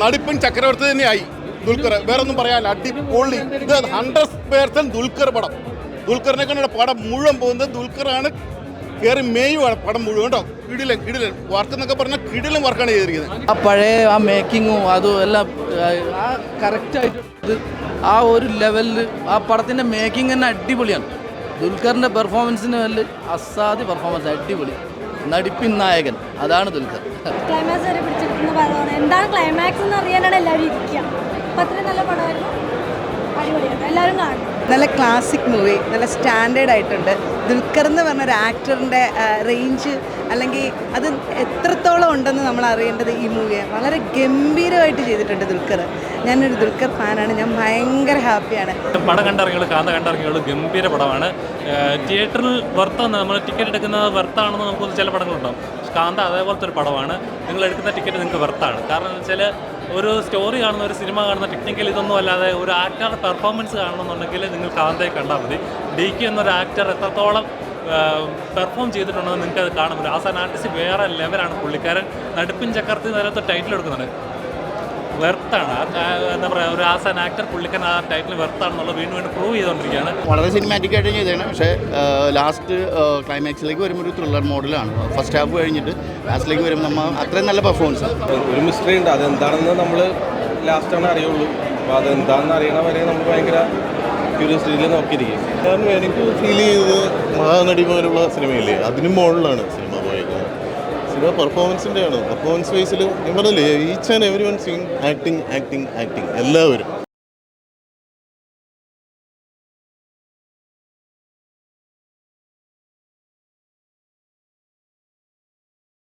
നടിപ്പൻ ചക്രവർത്തി തന്നെയായി ദുൽഖർ. വേറെ ഒന്നും പറയാനില്ല. അടിപൊളി. ഇത് ഹൺഡ്രഡ് പേഴ്സന്റ് ദുൽഖർ പടം. ദുൽഖറിനെ കൊണ്ടാണ് പടം മുഴുവൻ പോകുന്നത് ദുൽഖറാണ്. കയറി മേയുവാണ് പടം മുഴുവൻ കേട്ടോ. കിടിലൻ കിടിലൻ. വർക്ക് എന്നൊക്കെ പറഞ്ഞാൽ കിടിലൻ വർക്കാണ് ചെയ്തിരിക്കുന്നത്. ആ പഴയ ആ മേക്കിങ്ങും അതും എല്ലാം ആ കറക്റ്റായിട്ട് ആ ഒരു ലെവലിൽ ആ പടത്തിന്റെ മേക്കിംഗ് തന്നെ അടിപൊളിയാണ്. ദുൽഖറിന്റെ പെർഫോമൻസിന് വലിയ അസാധ്യ പെർഫോമൻസ് അടിപൊളി. നടിപ്പിൻ നായകൻ. അതാണ് ദുൽഖർ. ക്ലൈമാക്സ് വരെ പിടിച്ചിരിക്കുന്നു എന്താണ് ക്ലൈമാക്സ് എന്ന് അറിയാനാണ് എല്ലാവരും നല്ല എല്ലാവരും കാണും. നല്ല ക്ലാസിക് മൂവി നല്ല സ്റ്റാൻഡേർഡ് ആയിട്ടുണ്ട്. ദുൽഖർ എന്ന് പറഞ്ഞ ഒരു ആക്ടറിന്റെ റേഞ്ച് അല്ലെങ്കിൽ അത് എത്രത്തോളം ഉണ്ടെന്ന് നമ്മൾ അറിയേണ്ടത് ഈ മൂവിയെ വളരെ ഗംഭീരമായിട്ട് ചെയ്തിട്ടുണ്ട് ദുൽഖർ. ഞാനൊരു ദുൽഖർ ഫാനാണ് ഞാൻ ഭയങ്കര ഹാപ്പിയാണ് പടം കണ്ടിറങ്ങിയത് കാന്ത കണ്ടിറങ്ങിയത് ഗംഭീര പടമാണ്. തിയേറ്ററിൽ വർത്താണ് നമ്മൾ ടിക്കറ്റ് എടുക്കുന്നത് വർത്താണെന്ന് നമുക്ക് ചില പടങ്ങളുണ്ടാവും. കാന്ത അതേപോലത്തെ ഒരു പടമാണ്. നിങ്ങൾ എടുക്കുന്ന ടിക്കറ്റ് നിങ്ങൾക്ക് വർത്താണ് കാരണം എന്ന് വെച്ചാൽ ഒരു സ്റ്റോറി കാണുന്ന ഒരു സിനിമ കാണുന്ന ടെക്നിക്കൽ ഇതൊന്നും അല്ലാതെ ഒരു ആക്ടറുടെ പെർഫോമൻസ് കാണണമെന്നുണ്ടെങ്കിൽ നിങ്ങൾ കാന്തയെ കണ്ടാൽ മതി. ഡി കെ എന്നൊരു ആക്ടർ എത്രത്തോളം പെർഫോം ചെയ്തിട്ടുണ്ടെന്ന് നിങ്ങൾക്ക് അത് കാണാൻ പറ്റും. ആസാൻ ആർട്ടിസ്റ്റ് വേറെ ലെവലാണ് പുള്ളിക്കാരൻ. നടുപ്പിൻ ചക്രത്തിൽ നേരത്തെ ടൈറ്റിൽ എടുക്കുന്നുണ്ട്. വെർത്താണ്. എന്താ പറയുക ഒരു ആസ് ആൻ ആക്ടർ പുള്ളിക്കൻ ആ ടൈറ്റിൽ വെർത്താണെന്നുള്ളത് വീണ്ടും വീണ്ടും പ്രൂവ് ചെയ്തുകൊണ്ടിരിക്കുകയാണ്. വളരെ സിനിമാറ്റിക് ആയിട്ട് ചെയ്തതാണ്. പക്ഷേ ലാസ്റ്റ് ക്ലൈമാക്സിലേക്ക് വരുമ്പോൾ ഒരു ത്രില്ലർ മോഡലാണ് ഫസ്റ്റ് ഹാഫ് കഴിഞ്ഞിട്ട് ലാസ്റ്റിലേക്ക് വരുമ്പോൾ നമ്മൾ അത്രയും നല്ല പെർഫോമൻസ് ഒരു മിസ്റ്ററി ഉണ്ട്. അതെന്താണെന്ന് നമ്മൾ ലാസ്റ്റ് ആണ് അറിയുള്ളൂ. അപ്പോൾ അതെന്താണെന്ന് അറിയണ വരെ നമ്മൾ ഭയങ്കര ക്യൂരിയോസിറ്റിയിൽ നോക്കിയിരിക്കും. കാരണം എനിക്ക് ഫീൽ ചെയ്തത് മഹാനടിമാരുള്ള സിനിമയില്ലേ അതിനും മോഡലാണ് സിനിമ സിനിമ പെർഫോമൻസിന്റെയാണ് പെർഫോമൻസ് വൈസിൽ ഞാൻ പറഞ്ഞില്ലേ each and every one scene acting acting acting എല്ലാവരും.